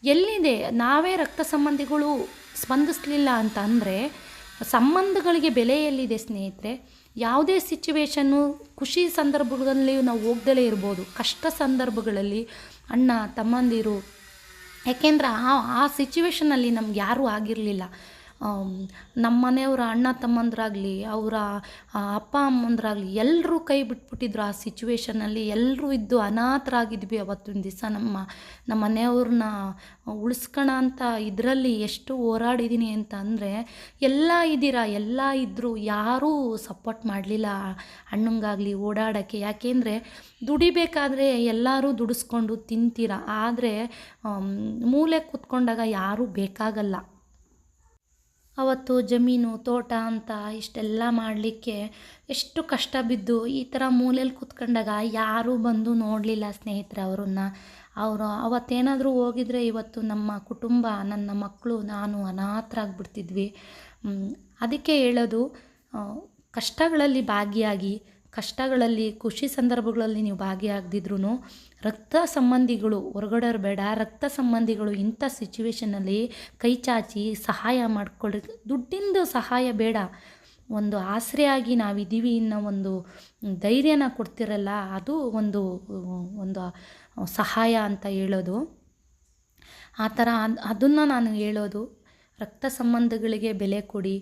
ಎಲ್ಲಿದೆ? ನಾವೇ ರಕ್ತ ಸಂಬಂಧಿಗಳು ಸ್ಪಂದಿಸಲಿಲ್ಲ ಅಂತ ಅಂದರೆ ಸಂಬಂಧಗಳಿಗೆ ಬೆಲೆ ಎಲ್ಲಿದೆ ಸ್ನೇಹಿತರೆ. ಯಾವುದೇ ಸಿಚುವೇಶನ್ನು ಖುಷಿ ಸಂದರ್ಭಗಳಲ್ಲಿ ನಾವು ಹೋಗ್ದಲೇ ಇರ್ಬೋದು. ಕಷ್ಟ ಸಂದರ್ಭಗಳಲ್ಲಿ ಅಣ್ಣ, ತಮ್ಮಂದಿರು, ಯಾಕೆಂದ್ರೆ ಆ ಆ ಸಿಚುವೇಶನಲ್ಲಿ ನಮ್ಗೆ ಯಾರೂ ಆಗಿರಲಿಲ್ಲ. ನಮ್ಮ ಮನೆಯವರ ಅಣ್ಣ ತಮ್ಮಂದ್ರಾಗಲಿ, ಅವರ ಅಪ್ಪ ಅಮ್ಮಂದ್ರಾಗಲಿ ಎಲ್ಲರೂ ಕೈ ಬಿಟ್ಬಿಟ್ಟಿದ್ರು ಆ ಸಿಚುವೇಶನಲ್ಲಿ ಎಲ್ಲರೂ ಇದ್ದು ಅನಾಥರಾಗಿದ್ವಿ ಅವತ್ತಿನ ದಿವಸ. ನಮ್ಮ ನಮ್ಮ ಮನೆಯವ್ರನ್ನ ಉಳಿಸ್ಕೋಣ ಅಂತ ಇದರಲ್ಲಿ ಎಷ್ಟು ಹೋರಾಡಿದ್ದೀನಿ ಅಂತ ಅಂದರೆ ಎಲ್ಲ ಇದ್ದೀರಾ, ಎಲ್ಲ ಇದ್ದರೂ ಯಾರೂ ಸಪೋರ್ಟ್ ಮಾಡಲಿಲ್ಲ ಅಣ್ಣಂಗಾಗಲಿ ಓಡಾಡೋಕ್ಕೆ. ಯಾಕೆಂದರೆ, ದುಡಿಬೇಕಾದ್ರೆ ಎಲ್ಲರೂ ದುಡಿಸ್ಕೊಂಡು ತಿಂತೀರ. ಆದರೆ ಮೂಲೆ ಕೂತ್ಕೊಂಡಾಗ ಯಾರೂ ಬೇಕಾಗಲ್ಲ. ಅವತ್ತು ಜಮೀನು, ತೋಟ ಅಂತ ಇಷ್ಟೆಲ್ಲ ಮಾಡಲಿಕ್ಕೆ ಎಷ್ಟು ಕಷ್ಟ ಬಿದ್ದು ಈ ಥರ ಮೂಲೆಯಲ್ಲಿ ಕೂತ್ಕೊಂಡಾಗ ಯಾರೂ ಬಂದು ನೋಡಲಿಲ್ಲ ಸ್ನೇಹಿತರೆ ಅವರನ್ನು. ಅವರು ಅವತ್ತೇನಾದರೂ ಹೋಗಿದ್ರೆ ಇವತ್ತು ನಮ್ಮ ಕುಟುಂಬ, ನನ್ನ ಮಕ್ಕಳು, ನಾನು ಅನಾಥರಾಗ್ಬಿಡ್ತಿದ್ವಿ. ಅದಕ್ಕೆ ಹೇಳೋದು ಕಷ್ಟಗಳಲ್ಲಿ ಭಾಗಿಯಾಗಿ ಕಷ್ಟಗಳಲ್ಲಿ, ಖುಷಿ ಸಂದರ್ಭಗಳಲ್ಲಿ ನೀವು ಭಾಗಿಯಾಗದಿದ್ರೂ ರಕ್ತ ಸಂಬಂಧಿಗಳು ಹೊರಗಡೆ ಬೇಡ. ರಕ್ತ ಸಂಬಂಧಿಗಳು ಇಂಥ ಸಿಚುವೇಷನಲ್ಲಿ ಕೈ ಚಾಚಿ ಸಹಾಯ ಮಾಡಿಕೊಳ್ಳಿ ದುಡ್ಡಿಂದು ಸಹಾಯ ಬೇಡ. ಒಂದು ಆಸರೆಯಾಗಿ ನಾವಿದ್ದೀವಿ ಅನ್ನೋ ಒಂದು ಧೈರ್ಯನ ಕೊಡ್ತಿರಲ್ಲ, ಅದು ಒಂದು ಒಂದು ಸಹಾಯ ಅಂತ ಹೇಳೋದು. ಆ ಥರ ಅದನ್ನು ನಾನು ಹೇಳೋದು. ರಕ್ತ ಸಂಬಂಧಗಳಿಗೆ ಬೆಲೆ ಕೊಡಿ.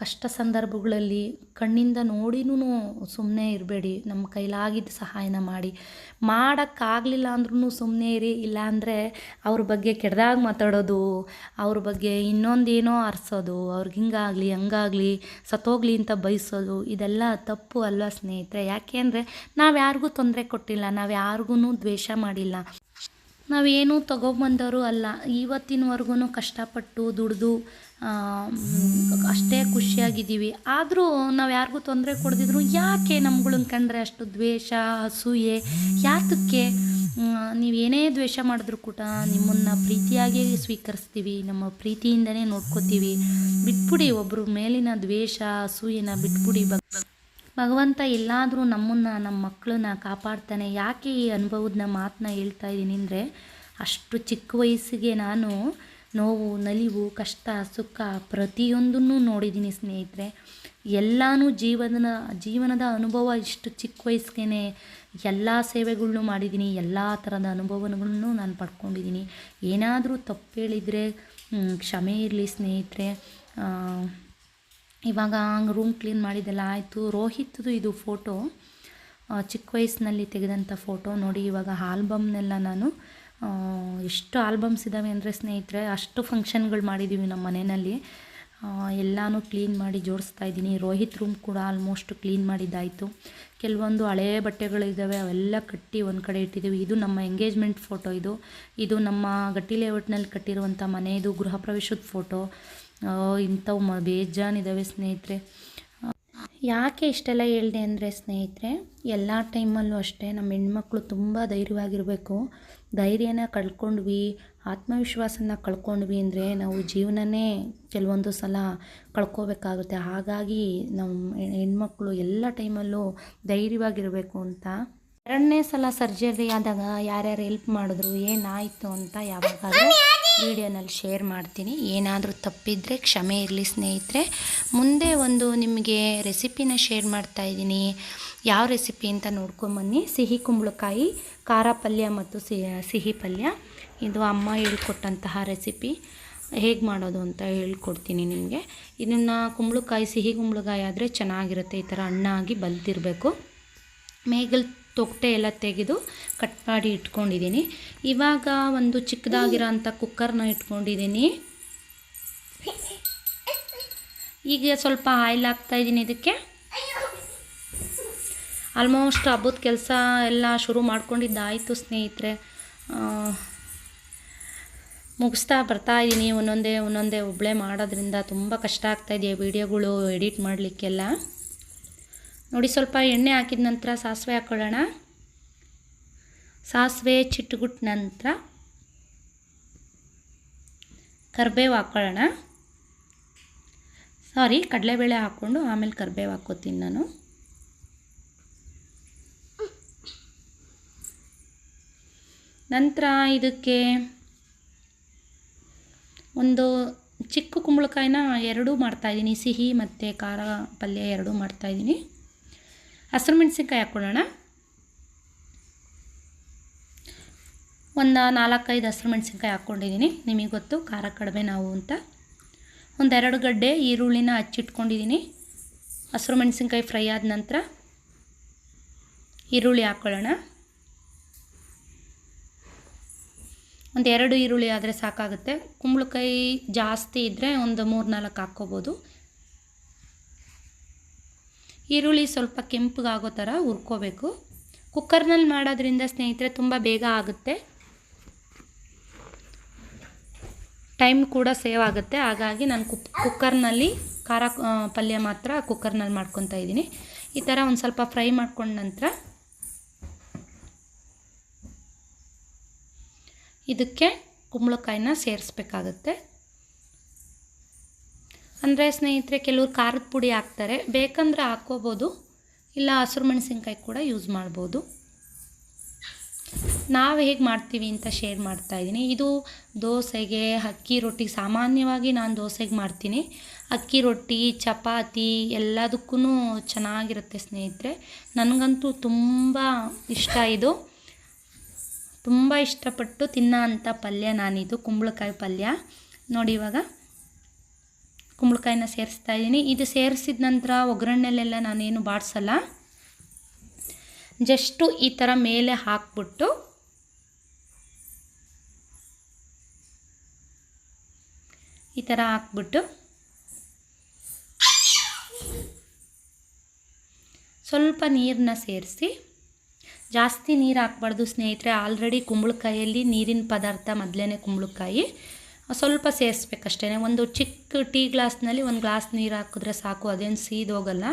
ಕಷ್ಟ ಸಂದರ್ಭಗಳಲ್ಲಿ ಕಣ್ಣಿಂದ ನೋಡಿನೂ ಸುಮ್ಮನೆ ಇರಬೇಡಿ, ನಮ್ಮ ಕೈಲಾಗಿದ್ದ ಸಹಾಯನ ಮಾಡಿ. ಮಾಡೋಕ್ಕಾಗಲಿಲ್ಲ ಅಂದ್ರೂ ಸುಮ್ಮನೆ ಇರಿ, ಇಲ್ಲಾಂದರೆ ಅವ್ರ ಬಗ್ಗೆ ಕೆಟ್ಟದಾಗಿ ಮಾತಾಡೋದು, ಅವ್ರ ಬಗ್ಗೆ ಇನ್ನೊಂದೇನೋ ಅರ್ಸೋದು, ಅವ್ರಿಗೆ ಹಿಂಗಾಗಲಿ, ಹಂಗಾಗಲಿ, ಸತ್ತೋಗ್ಲಿ ಅಂತ ಬಯಸೋದು ಇದೆಲ್ಲ ತಪ್ಪು ಅಲ್ವಾ ಸ್ನೇಹಿತರೆ? ಯಾಕೆ ಅಂದರೆ ನಾವು ಯಾರಿಗೂ ತೊಂದರೆ ಕೊಟ್ಟಿಲ್ಲ, ನಾವು ಯಾರಿಗೂ ದ್ವೇಷ ಮಾಡಿಲ್ಲ. ನಾವೇನೂ ತೊಗೊಬಂದವರು ಅಲ್ಲ. ಇವತ್ತಿನವರೆಗೂ ಕಷ್ಟಪಟ್ಟು, ದುಡಿದು ಅಷ್ಟೇ ಖುಷಿಯಾಗಿದ್ದೀವಿ. ಆದರೂ ನಾವು ಯಾರಿಗೂ ತೊಂದರೆ ಕೊಡದಿದ್ರು ಯಾಕೆ ನಮ್ಗಳನ್ನ ಕಂಡ್ರೆ ಅಷ್ಟು ದ್ವೇಷ, ಅಸೂಯೆ? ಯಾತಕ್ಕೆ? ನೀವೇನೇ ದ್ವೇಷ ಮಾಡಿದ್ರು ಕೂಡ ನಿಮ್ಮನ್ನು ಪ್ರೀತಿಯಾಗಿ ಸ್ವೀಕರಿಸ್ತೀವಿ, ನಮ್ಮ ಪ್ರೀತಿಯಿಂದನೇ ನೋಡ್ಕೋತೀವಿ. ಬಿಟ್ಬಿಡಿ ಒಬ್ಬರು ಮೇಲಿನ ದ್ವೇಷ, ಅಸೂಯೆನ ಬಿಟ್ಬಿಡಿ ಭಗವಂತ ಎಲ್ಲಾದರೂ ನಮ್ಮನ್ನು ನಮ್ಮ ಮಕ್ಕಳನ್ನ ಕಾಪಾಡ್ತಾನೆ. ಯಾಕೆ ಈ ಅನುಭವದ ಮಾತನ್ನ ಹೇಳ್ತಾ ಇದ್ದೀನಿ ಅಂದರೆ, ಅಷ್ಟು ಚಿಕ್ಕ ವಯಸ್ಸಿಗೆ ನಾನು ನೋವು, ನಲಿವು, ಕಷ್ಟ, ಸುಖ ಪ್ರತಿಯೊಂದನ್ನು ನೋಡಿದ್ದೀನಿ ಸ್ನೇಹಿತರೆ. ಎಲ್ಲನೂ ಜೀವನ ಜೀವನದ ಅನುಭವ ಇಷ್ಟು ಚಿಕ್ಕ ವಯಸ್ಸಿಗೆ ಎಲ್ಲ ಸೇವೆಗಳನ್ನೂ ಮಾಡಿದ್ದೀನಿ, ಎಲ್ಲ ಥರದ ಅನುಭವಗಳನ್ನು ನಾನು ಪಡ್ಕೊಂಡಿದ್ದೀನಿ. ಏನಾದರೂ ತಪ್ಪು ಹೇಳಿದರೆ ಕ್ಷಮೆ ಇರಲಿ ಸ್ನೇಹಿತರೆ. ಇವಾಗ ಹಂಗೆ ರೂಮ್ ಕ್ಲೀನ್ ಮಾಡಿದ್ದೆಲ್ಲ ಆಯಿತು. ರೋಹಿತ್ದು ಇದು ಫೋಟೋ ಚಿಕ್ಕ ವಯಸ್ಸಿನಲ್ಲಿ ತೆಗೆದಂಥ ಫೋಟೋ ನೋಡಿ ಇವಾಗ ಆಲ್ಬಮ್ನೆಲ್ಲ ನಾನು ಎಷ್ಟು ಆಲ್ಬಮ್ಸ್ ಇದ್ದಾವೆ ಅಂದರೆ ಸ್ನೇಹಿತರೆ, ಅಷ್ಟು ಫಂಕ್ಷನ್ಗಳು ಮಾಡಿದ್ದೀವಿ ನಮ್ಮ ಮನೆಯಲ್ಲಿ. ಎಲ್ಲನೂ ಕ್ಲೀನ್ ಮಾಡಿ ಜೋಡಿಸ್ತಾ ಇದ್ದೀನಿ. ರೋಹಿತ್ ರೂಮ್ ಕೂಡ ಆಲ್ಮೋಸ್ಟ್ ಕ್ಲೀನ್ ಮಾಡಿದ್ದಾಯಿತು. ಕೆಲವೊಂದು ಹಳೇ ಬಟ್ಟೆಗಳಿದ್ದಾವೆ ಅವೆಲ್ಲ ಕಟ್ಟಿ ಒಂದು ಕಡೆ ಇಟ್ಟಿದ್ದೀವಿ ಇದು ನಮ್ಮ ಎಂಗೇಜ್ಮೆಂಟ್ ಫೋಟೋ ಇದು. ಇದು ನಮ್ಮ ಗಟ್ಟಿ ಲೇಔಟ್ನಲ್ಲಿ ಕಟ್ಟಿರುವಂಥ ಮನೆಯದು ಗೃಹ ಪ್ರವೇಶದ ಫೋಟೋ ಇಂಥವು ಮ ಬೇಜಾನಿದ್ದಾವೆ ಸ್ನೇಹಿತರೆ. ಯಾಕೆ ಇಷ್ಟೆಲ್ಲ ಹೇಳಿದೆ ಅಂದರೆ ಸ್ನೇಹಿತರೆ, ಎಲ್ಲ ಟೈಮಲ್ಲೂ ಅಷ್ಟೇ ನಮ್ಮ ಹೆಣ್ಮಕ್ಳು ತುಂಬ ಧೈರ್ಯವಾಗಿರಬೇಕು. ಧೈರ್ಯನ ಕಳ್ಕೊಂಡ್ವಿ ಆತ್ಮವಿಶ್ವಾಸನ ಕಳ್ಕೊಂಡ್ವಿ ಅಂದರೆ ನಾವು ಜೀವನನೇ ಕೆಲವೊಂದು ಸಲ ಕಳ್ಕೋಬೇಕಾಗುತ್ತೆ. ಹಾಗಾಗಿ ನಮ್ಮ ಹೆಣ್ಮಕ್ಳು ಎಲ್ಲ ಟೈಮಲ್ಲೂ ಧೈರ್ಯವಾಗಿರಬೇಕು ಅಂತ. ಎರಡನೇ ಸಲ ಸರ್ಜರಿ ಆದಾಗ ಯಾರ್ಯಾರು ಹೆಲ್ಪ್ ಮಾಡಿದ್ರು ಏನಾಯಿತು ಅಂತ ಯಾವಾಗಾದ್ರೂ ವಿಡಿಯೋನಲ್ಲಿ ಶೇರ್ ಮಾಡ್ತೀನಿ. ಏನಾದರೂ ತಪ್ಪಿದರೆ ಕ್ಷಮೆ ಇರಲಿ ಸ್ನೇಹಿತರೆ. ಮುಂದೆ ಒಂದು ನಿಮಗೆ ರೆಸಿಪಿನ ಶೇರ್ ಮಾಡ್ತಾ ಇದ್ದೀನಿ. ಯಾವ ರೆಸಿಪಿ ಅಂತ ನೋಡ್ಕೊಂಬನ್ನಿ ಸಿಹಿ ಕುಂಬಳಕಾಯಿ, ಖಾರ ಪಲ್ಯ ಮತ್ತು ಸಿಹಿ ಪಲ್ಯ. ಇದು ಅಮ್ಮ ಹೇಳ್ಕೊಟ್ಟಂತಹ ರೆಸಿಪಿ ಹೇಗೆ ಮಾಡೋದು ಅಂತ ಹೇಳ್ಕೊಡ್ತೀನಿ ನಿಮಗೆ. ಇದನ್ನು ಕುಂಬಳಕಾಯಿ, ಸಿಹಿ ಕುಂಬಳಕಾಯಿ ಆದರೆ ಚೆನ್ನಾಗಿರುತ್ತೆ. ಈ ಥರ ಹಣ್ಣಾಗಿ ಬಲ್ತಿರಬೇಕು ಮೇಗಲ್ ತೊಗಟೆ ಎಲ್ಲ ತೆಗೆದು ಕಟ್ ಮಾಡಿ ಇಟ್ಕೊಂಡಿದ್ದೀನಿ ಇವಾಗ ಒಂದು ಚಿಕ್ಕದಾಗಿರೋ ಅಂಥ ಕುಕ್ಕರ್ನ ಇಟ್ಕೊಂಡಿದ್ದೀನಿ ಈಗ ಸ್ವಲ್ಪ ಆಯಿಲ್ ಹಾಕ್ತಾಯಿದ್ದೀನಿ ಇದಕ್ಕೆ. ಆಲ್ಮೋಸ್ಟ್ ಹಬ್ಬದ ಕೆಲಸ ಎಲ್ಲ ಶುರು ಮಾಡ್ಕೊಂಡಿದ್ದಾಯಿತು ಸ್ನೇಹಿತರೆ. ಮುಗಿಸ್ತಾ ಬರ್ತಾ ಇದ್ದೀನಿ ಒಂದೊಂದೇ ಒಂದೊಂದೇ ಒಬ್ಬಳೇ ಮಾಡೋದ್ರಿಂದ ತುಂಬ ಕಷ್ಟ ಆಗ್ತಾಯಿದೆ ವೀಡಿಯೋಗಳು, ಎಡಿಟ್ ಮಾಡಲಿಕ್ಕೆಲ್ಲ. ನೋಡಿ, ಸ್ವಲ್ಪ ಎಣ್ಣೆ ಹಾಕಿದ ನಂತರ ಸಾಸಿವೆ ಹಾಕ್ಕೊಳ್ಳೋಣ ಸಾಸಿವೆ ಚಿಟ್ಟುಗುಟ್ಟ ನಂತರ ಕರಿಬೇವು ಹಾಕ್ಕೊಳ್ಳೋಣ ಸಾರಿ ಕಡಲೆಬೇಳೆ ಹಾಕ್ಕೊಂಡು ಆಮೇಲೆ ಕರಿಬೇವು ಹಾಕ್ಕೋತೀನಿ ನಾನು. ನಂತರ ಇದಕ್ಕೆ ಒಂದು ಚಿಕ್ಕ ಕುಂಬಳಕಾಯಿನ ಎರಡೂ ಮಾಡ್ತಾಯಿದ್ದೀನಿ ಸಿಹಿ ಮತ್ತು ಖಾರ ಪಲ್ಯ ಎರಡೂ ಮಾಡ್ತಾಯಿದ್ದೀನಿ ಹಸಿರು ಮೆಣಸಿನ್ಕಾಯಿ ಹಾಕ್ಕೊಳ್ಳೋಣ. ಒಂದು ನಾಲ್ಕೈದು ಹಸಿರು ಮೆಣಸಿನ್ಕಾಯಿ ಹಾಕ್ಕೊಂಡಿದ್ದೀನಿ. ನಿಮಗೆ ಗೊತ್ತು, ಖಾರ ಕಡಿಮೆ ನಾವು ಅಂತ. ಒಂದೆರಡು ಗಡ್ಡೆ ಈರುಳ್ಳಿನ ಹಚ್ಚಿಟ್ಕೊಂಡಿದ್ದೀನಿ. ಹಸಿರು ಮೆಣಸಿನ್ಕಾಯಿ ಫ್ರೈ ಆದ ನಂತರ ಈರುಳ್ಳಿ ಹಾಕ್ಕೊಳ್ಳೋಣ. ಒಂದು ಎರಡು ಈರುಳ್ಳಿ ಆದರೆ ಸಾಕಾಗುತ್ತೆ. ಕುಂಬಳಕಾಯಿ ಜಾಸ್ತಿ ಇದ್ದರೆ ಒಂದು ಮೂರು ನಾಲ್ಕು ಹಾಕ್ಕೋಬೋದು. ಈರುಳ್ಳಿ ಸ್ವಲ್ಪ ಕೆಂಪಗಾಗೋ ಥರ ಹುರ್ಕೋಬೇಕು. ಕುಕ್ಕರ್ನಲ್ಲಿ ಮಾಡೋದ್ರಿಂದ ಸ್ನೇಹಿತರೆ ತುಂಬ ಬೇಗ ಆಗುತ್ತೆ. ಟೈಮ್ ಕೂಡ ಸೇವ್ ಆಗುತ್ತೆ. ಹಾಗಾಗಿ ನಾನು ಕುಕ್ ಕುಕ್ಕರ್ನಲ್ಲಿ ಖಾರ ಪಲ್ಯ ಮಾತ್ರ ಕುಕ್ಕರ್ನಲ್ಲಿ ಮಾಡ್ಕೊತಾ ಇದ್ದೀನಿ. ಈ ಥರ ಒಂದು ಸ್ವಲ್ಪ ಫ್ರೈ ಮಾಡ್ಕೊಂಡ ನಂತರ ಇದಕ್ಕೆ ಕುಂಬಳಕಾಯಿನ ಸೇರಿಸ್ಬೇಕಾಗತ್ತೆ. ಅಂದರೆ ಸ್ನೇಹಿತರೆ, ಕೆಲವರು ಖಾರದ ಪುಡಿ ಹಾಕ್ತಾರೆ. ಬೇಕಂದರೆ ಹಾಕ್ಕೋಬೋದು, ಇಲ್ಲ ಹಸಿರು ಮೆಣಸಿನ್ಕಾಯಿ ಕೂಡ ಯೂಸ್ ಮಾಡ್ಬೋದು. ನಾವು ಹೇಗೆ ಮಾಡ್ತೀವಿ ಅಂತ ಶೇರ್ ಮಾಡ್ತಾ ಇದ್ದೀನಿ. ಇದು ದೋಸೆಗೆ ಅಕ್ಕಿ ರೊಟ್ಟಿ, ಸಾಮಾನ್ಯವಾಗಿ ನಾನು ದೋಸೆಗೆ ಮಾಡ್ತೀನಿ. ಅಕ್ಕಿ ರೊಟ್ಟಿ, ಚಪಾತಿ ಎಲ್ಲದಕ್ಕೂ ಚೆನ್ನಾಗಿರುತ್ತೆ ಸ್ನೇಹಿತರೆ. ನನಗಂತೂ ತುಂಬ ಇಷ್ಟ ಇದು. ತುಂಬ ಇಷ್ಟಪಟ್ಟು ತಿನ್ನೋ ಅಂಥ ಪಲ್ಯ ನಾನಿದು, ಕುಂಬಳಕಾಯಿ ಪಲ್ಯ. ನೋಡಿ ಇವಾಗ, ಕುಂಬಳಕಾಯಿನ ಸೇರಿಸ್ತಾ ಇದ್ದೀನಿ. ಇದು ಸೇರಿಸಿದ ನಂತರ ಒಗ್ಗರಣೆಲೆಲ್ಲ ನಾನೇನು ಬಾಡಿಸಲ್ಲ. ಜಸ್ಟು ಈ ಥರ ಮೇಲೆ ಹಾಕ್ಬಿಟ್ಟು ಈ ಥರ ಹಾಕ್ಬಿಟ್ಟು ಸ್ವಲ್ಪ ನೀರನ್ನ ಸೇರಿಸಿ ಜಾಸ್ತಿ ನೀರು ಹಾಕ್ಬಾರ್ದು ಸ್ನೇಹಿತರೆ. ಆಲ್ರೆಡಿ ಕುಂಬಳಕಾಯಲ್ಲಿ ನೀರಿನ ಪದಾರ್ಥ ಮೊದಲೇ ಕುಂಬಳಕಾಯಿ. ಸ್ವಲ್ಪ ಸೇರಿಸ್ಬೇಕಷ್ಟೇ ಒಂದು ಚಿಕ್ಕ ಟೀ ಗ್ಲಾಸ್ನಲ್ಲಿ ಒಂದು ಗ್ಲಾಸ್ ನೀರು ಹಾಕಿದ್ರೆ ಸಾಕು. ಅದೇನು ಸೀದೋಗಲ್ಲ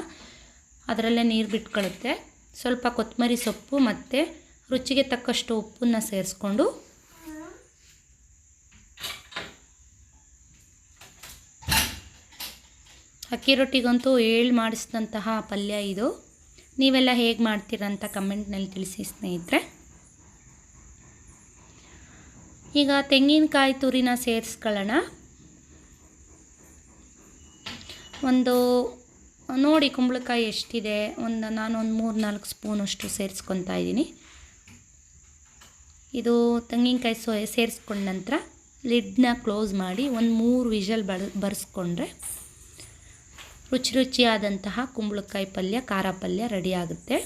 ಅದರಲ್ಲೇ ನೀರು ಬಿಟ್ಕೊಳ್ಳುತ್ತೆ ಸ್ವಲ್ಪ ಕೊತ್ತಂಬರಿ ಸೊಪ್ಪು ಮತ್ತು ರುಚಿಗೆ ತಕ್ಕಷ್ಟು ಉಪ್ಪನ್ನು ಸೇರಿಸ್ಕೊಂಡು ಅಕ್ಕಿ ರೊಟ್ಟಿಗಂತೂ ಏಳು ಮಾಡಿಸಿದಂತಹ ಪಲ್ಯ ಇದು. ನೀವೆಲ್ಲ ಹೇಗೆ ಮಾಡ್ತೀರಂತ ಕಮೆಂಟ್ನಲ್ಲಿ ತಿಳಿಸಿ ಸ್ನೇಹಿತರೆ. ಈಗ ತೆಂಗಿನಕಾಯಿ ತುರಿನ ಸೇರಿಸ್ಕೊಳ್ಳೋಣ. ಒಂದು, ನೋಡಿ ಕುಂಬಳಕಾಯಿ ಎಷ್ಟಿದೆ. ಒಂದು, ನಾನು ಒಂದು ಮೂರು ನಾಲ್ಕು ಸ್ಪೂನಷ್ಟು ಸೇರಿಸ್ಕೊತಾ ಇದ್ದೀನಿ. ಇದು ತೆಂಗಿನಕಾಯಿ ಸೋ, ಸೇರಿಸ್ಕೊಂಡ ನಂತರ ಲಿಡ್ನ ಕ್ಲೋಸ್ ಮಾಡಿ ಒಂದು ಮೂರು ವಿಷಲ್ ಬರ್ ಬರೆಸ್ಕೊಂಡ್ರೆ ರುಚಿ ರುಚಿಯಾದಂತಹ ಕುಂಬಳಕಾಯಿ ಪಲ್ಯ, ಖಾರ ಪಲ್ಯ ರೆಡಿಯಾಗುತ್ತೆ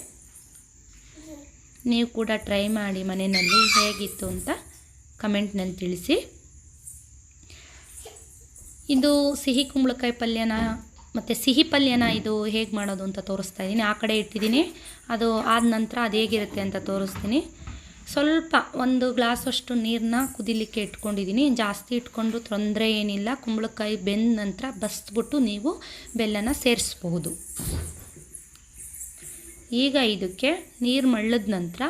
ನೀವು ಕೂಡ ಟ್ರೈ ಮಾಡಿ ಮನೆಯಲ್ಲಿ ಹೇಗಿತ್ತು ಅಂತ ಕಮೆಂಟ್ನಲ್ಲಿ ತಿಳಿಸಿ. ಇದು ಸಿಹಿ ಕುಂಬಳಕಾಯಿ ಪಲ್ಯನ ಮತ್ತು ಸಿಹಿ ಪಲ್ಯನ ಇದು ಹೇಗೆ ಮಾಡೋದು ಅಂತ ತೋರಿಸ್ತಾ ಇದ್ದೀನಿ. ಆ ಕಡೆ ಇಟ್ಟಿದ್ದೀನಿ. ಅದು ಆದ ನಂತರ ಅದು ಹೇಗಿರುತ್ತೆ ಅಂತ ತೋರಿಸ್ತೀನಿ. ಸ್ವಲ್ಪ ಒಂದು ಗ್ಲಾಸಷ್ಟು ನೀರನ್ನ ಕುದಿಲಿಕ್ಕೆ ಇಟ್ಕೊಂಡಿದ್ದೀನಿ ಜಾಸ್ತಿ ಇಟ್ಕೊಂಡ್ರು ತೊಂದರೆ ಏನಿಲ್ಲ. ಕುಂಬಳಕಾಯಿ ಬೆಂದ ನಂತರ ಬಸ್ಬಿಟ್ಟು ನೀವು ಬೆಲ್ಲನ ಸೇರಿಸ್ಬಹುದು. ಈಗ ಇದಕ್ಕೆ ನೀರು ಮಳ್ಳದ ನಂತರ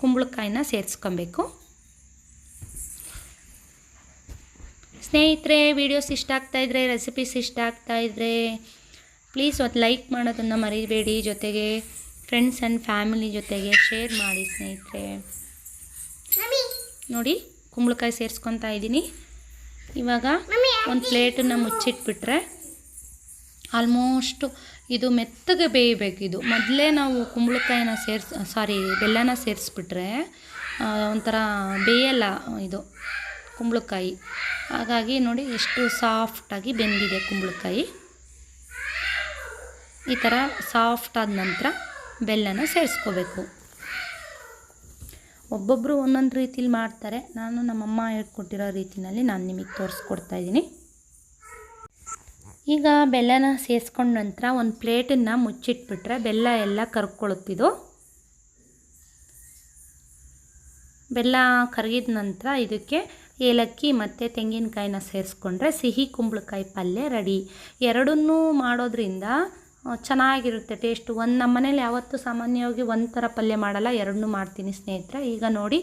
ಕುಂಬಳಕಾಯಿನ ಸೇರಿಸ್ಕೊಬೇಕು. ಸ್ನೇಹಿತರೆ ವಿಡಿಯೋಸ್ ಇಷ್ಟ ಆಗ್ತಾಯಿದ್ರೆ ರೆಸಿಪೀಸ್ ಇಷ್ಟ ಆಗ್ತಾಯಿದ್ರೆ ಪ್ಲೀಸ್ ಒಂದು ಲೈಕ್ ಮಾಡೋದನ್ನು ಮರಿಬೇಡಿ. ಜೊತೆಗೆ ಫ್ರೆಂಡ್ಸ್ ಆ್ಯಂಡ್ ಫ್ಯಾಮಿಲಿ ಜೊತೆಗೆ ಶೇರ್ ಮಾಡಿ ಸ್ನೇಹಿತರೆ. ನೋಡಿ ಕುಂಬಳಕಾಯಿ ಸೇರಿಸ್ಕೊತಾ ಇದ್ದೀನಿ. ಇವಾಗ ಒಂದು ಪ್ಲೇಟನ್ನು ಮುಚ್ಚಿಟ್ಬಿಟ್ರೆ ಆಲ್ಮೋಸ್ಟು ಇದು ಮೆತ್ತಗೆ ಬೇಯಬೇಕು ಇದು. ಮೊದಲೇ ನಾವು ಕುಂಬಳಕಾಯಿನ ಸೇರ್ಸ್ ಸಾರಿ ಬೆಲ್ಲನ ಸೇರಿಸ್ಬಿಟ್ರೆ ಒಂಥರ ಬೇಯಲ್ಲ ಇದು ಕುಂಬಳಕಾಯಿ. ಹಾಗಾಗಿ ನೋಡಿ ಎಷ್ಟು ಸಾಫ್ಟಾಗಿ ಬೆಂದಿದೆ ಕುಂಬಳಕಾಯಿ. ಈ ಥರ ಸಾಫ್ಟ್ ಆದ ನಂತರ ಬೆಲ್ಲನ ಸೇರಿಸ್ಕೋಬೇಕು. ಒಬ್ಬೊಬ್ಬರು ಒಂದೊಂದು ರೀತಿಲಿ ಮಾಡ್ತಾರೆ. ನಾನು ನಮ್ಮಮ್ಮ ಹೇಳ್ಕೊಟ್ಟಿರೋ ರೀತಿನಲ್ಲಿ ನಾನು ನಿಮಗೆ ತೋರಿಸ್ಕೊಡ್ತಾ ಇದ್ದೀನಿ ಈಗ ಬೆಲ್ಲನ ಸೇರಿಸ್ಕೊಂಡ ನಂತರ ಒಂದು ಪ್ಲೇಟನ್ನು ಮುಚ್ಚಿಟ್ಬಿಟ್ರೆ ಬೆಲ್ಲ ಎಲ್ಲ ಕರ್ಕೊಳುತ್ತಿದ್ದು ಬೆಲ್ಲ ಕರಗಿದ ನಂತರ ಇದಕ್ಕೆ ಏಲಕ್ಕಿ ಮತ್ತು ತೆಂಗಿನಕಾಯಿನ ಸೇರಿಸ್ಕೊಂಡ್ರೆ ಸಿಹಿ ಕುಂಬಳಕಾಯಿ ಪಲ್ಯ ರೆಡಿ. ಎರಡನ್ನೂ ಮಾಡೋದ್ರಿಂದ ಚೆನ್ನಾಗಿರುತ್ತೆ ಟೇಸ್ಟು. ಒಂದು ನಮ್ಮ ಮನೇಲಿ ಯಾವತ್ತೂ ಸಾಮಾನ್ಯವಾಗಿ ಒಂದು ಪಲ್ಯ ಮಾಡಲ್ಲ ಎರಡನ್ನೂ ಮಾಡ್ತೀನಿ ಸ್ನೇಹಿತರೆ. ಈಗ ನೋಡಿ,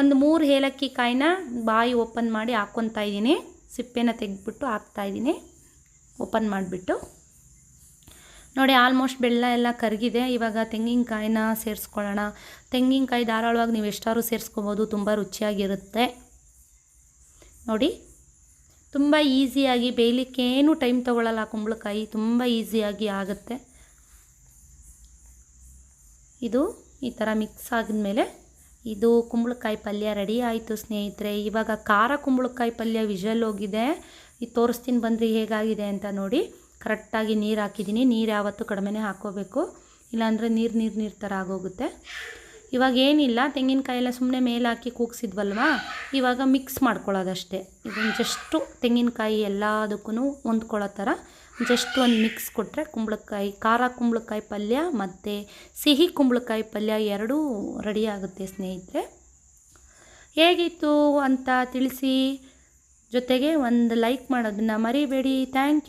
ಒಂದು ಮೂರು ಏಲಕ್ಕಿ ಕಾಯಿನ ಬಾಯಿ ಓಪನ್ ಮಾಡಿ ಹಾಕ್ಕೊತಾ ಇದ್ದೀನಿ. ಸಿಪ್ಪೆನ ತೆಗೆದ್ಬಿಟ್ಟು ಹಾಕ್ತಾಯಿದ್ದೀನಿ ಓಪನ್ ಮಾಡಿಬಿಟ್ಟು. ನೋಡಿ, ಆಲ್ಮೋಸ್ಟ್ ಬೆಲ್ಲ ಎಲ್ಲ ಕರಗಿದೆ. ಇವಾಗ ತೆಂಗಿನಕಾಯಿನ ಸೇರಿಸ್ಕೊಳ್ಳೋಣ. ತೆಂಗಿನಕಾಯಿ ಧಾರಾಳವಾಗಿ ನೀವು ಎಷ್ಟಾದ್ರು ಸೇರಿಸ್ಕೋಬೋದು, ತುಂಬ ರುಚಿಯಾಗಿರುತ್ತೆ. ನೋಡಿ ತುಂಬ ಈಸಿಯಾಗಿ ಬೇಯಲಿಕ್ಕೆ ಏನು ಟೈಮ್ ತೊಗೊಳ್ಳಲ್ಲ ಕುಂಬಳಕಾಯಿ, ತುಂಬ ಈಸಿಯಾಗಿ ಆಗುತ್ತೆ. ಇದು ಈ ಥರ ಮಿಕ್ಸ್ ಆಗಿದ್ಮೇಲೆ ಇದು ಕುಂಬಳಕಾಯಿ ಪಲ್ಯ ರೆಡಿ ಆಯಿತು ಸ್ನೇಹಿತರೆ. ಇವಾಗ ಖಾರ ಕುಂಬಳಕಾಯಿ ಪಲ್ಯ ವಿಷಲ್ ಹೋಗಿದೆ. ಇದು ತೋರಿಸ್ತೀನಿ ಬಂದರೆ ಹೇಗಾಗಿದೆ ಅಂತ ನೋಡಿ. ಕರೆಕ್ಟಾಗಿ ನೀರು ಹಾಕಿದ್ದೀನಿ. ನೀರು ಯಾವತ್ತೂ ಕಡಿಮೆನೇ ಹಾಕ್ಕೋಬೇಕು. ಇಲ್ಲಾಂದರೆ ನೀರು ನೀರು ನೀರು ಥರ ಆಗೋಗುತ್ತೆ. ಇವಾಗ ಏನಿಲ್ಲ ತೆಂಗಿನಕಾಯಿ ಎಲ್ಲ ಸುಮ್ಮನೆ ಮೇಲೆ ಹಾಕಿ ಕೂಗ್ಸಿದ್ವಲ್ವಾ? ಇವಾಗ ಮಿಕ್ಸ್ ಮಾಡ್ಕೊಳ್ಳೋದಷ್ಟೇ. ಇದನ್ನು ಜಸ್ಟು ತೆಂಗಿನಕಾಯಿ ಎಲ್ಲದಕ್ಕೂ ಹೊಂದ್ಕೊಳ್ಳೋ ಥರ ಜಸ್ಟ್ ಒಂದು ಮಿಕ್ಸ್ ಕೊಟ್ಟರೆ ಕುಂಬಳಕಾಯಿ, ಖಾರ ಕುಂಬಳಕಾಯಿ ಪಲ್ಯ ಮತ್ತು ಸಿಹಿ ಕುಂಬಳಕಾಯಿ ಪಲ್ಯ ಎರಡೂ ರೆಡಿ ಆಗುತ್ತೆ ಸ್ನೇಹಿತರೆ. ಹೇಗಿತ್ತು ಅಂತ ತಿಳಿಸಿ. ಜೊತೆಗೆ ಒಂದು ಲೈಕ್ ಮಾಡೋದನ್ನು ಮರಿಬೇಡಿ. Thank you